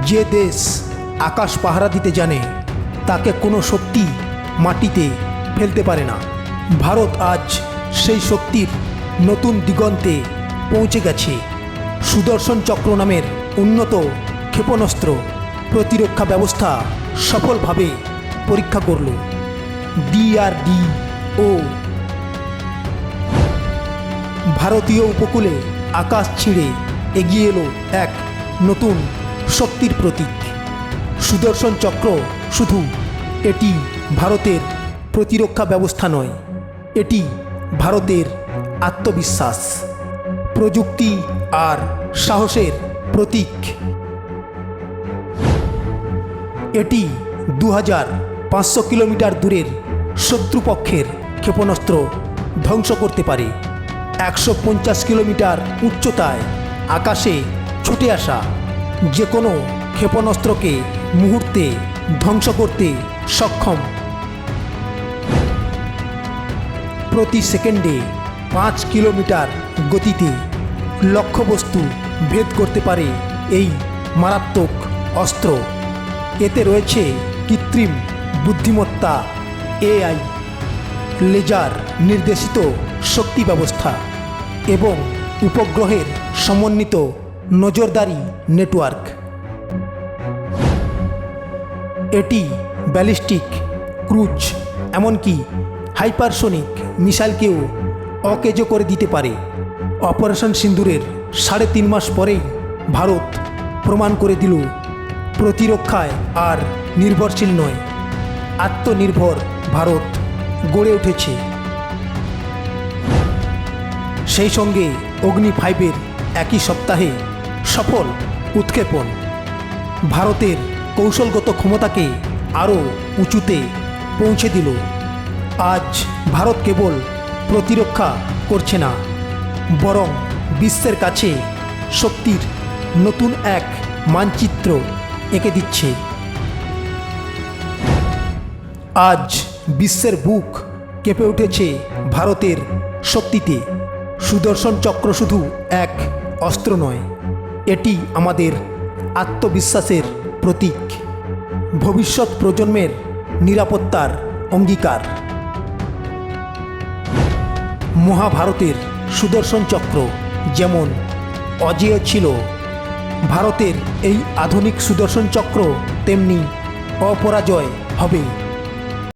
যে দেশ আকাশ পাহারা দিতে জানে, তাকে কোনো শক্তি মাটিতে ফেলতে পারে না। ভারত আজ সেই শক্তির নতুন দিগন্তে পৌঁছে গেছে। সুদর্শন চক্র নামের উন্নত ক্ষেপণাস্ত্র প্রতিরক্ষা ব্যবস্থা সফলভাবে পরীক্ষা করল। ডিআরডি ও ভারতীয় উপকূলে আকাশ ছিঁড়ে এগিয়ে এলো এক নতুন শক্তির প্রতীক। সুদর্শন চক্র শুধু এটি ভারতের প্রতিরক্ষা ব্যবস্থা নয়, এটি ভারতের আত্মবিশ্বাস, প্রযুক্তি আর সাহসের প্রতীক। এটি দু হাজার পাঁচশো কিলোমিটার দূরের শত্রুপক্ষের ক্ষেপণাস্ত্র ধ্বংস করতে পারে। একশো পঞ্চাশ কিলোমিটার উচ্চতায় আকাশে ছুটে আসা যে কোনো ক্ষেপণাস্ত্রকে মুহূর্তে ধ্বংস করতে সক্ষম। প্রতি সেকেন্ডে পাঁচ কিলোমিটার গতিতে লক্ষ্যবস্তু ভেদ করতে পারে এই মারাত্মক অস্ত্র। এতে রয়েছে কৃত্রিম বুদ্ধিমত্তা, এআই, লেজার নির্দেশিত শক্তি ব্যবস্থা এবং উপগ্রহের সমন্বিত নজরদারি নেটওয়ার্ক। এটি ব্যালিস্টিক, ক্রুজ, এমনকি হাইপারসোনিক মিসাইলকেও অকেজো করে দিতে পারে। অপারেশন সিন্দুরের সাড়ে তিন মাস পরেই ভারত প্রমাণ করে দিল, প্রতিরক্ষায় আর নির্ভরশীল নয়, আত্মনির্ভর ভারত গড়ে উঠেছে। সেই সঙ্গে অগ্নি ফাইভের একই সপ্তাহে সফল, উৎক্ষেপণ। ভারতের কৌশলগত ক্ষমতাকে আরও উঁচুতে পৌঁছে দিল। আজ ভারত কেবল প্রতিরক্ষা করছে না, বরং বিশ্বের কাছে শক্তির নতুন এক মানচিত্র এঁকে দিচ্ছে। আজ বিশ্বের বুক কেঁপে উঠেছে ভারতের শক্তিতে। সুদর্শন চক্র শুধু এক অস্ত্র নয় এটি আমাদের আত্মবিশ্বাসের প্রতীক। ভবিষ্যৎ প্রজন্মের নিরাপত্তার অঙ্গীকার। মহাভারতের সুদর্শন চক্র যেমন অজেয় ছিল, ভারতের এই আধুনিক সুদর্শন চক্র তেমনি অপরাজয় হবে।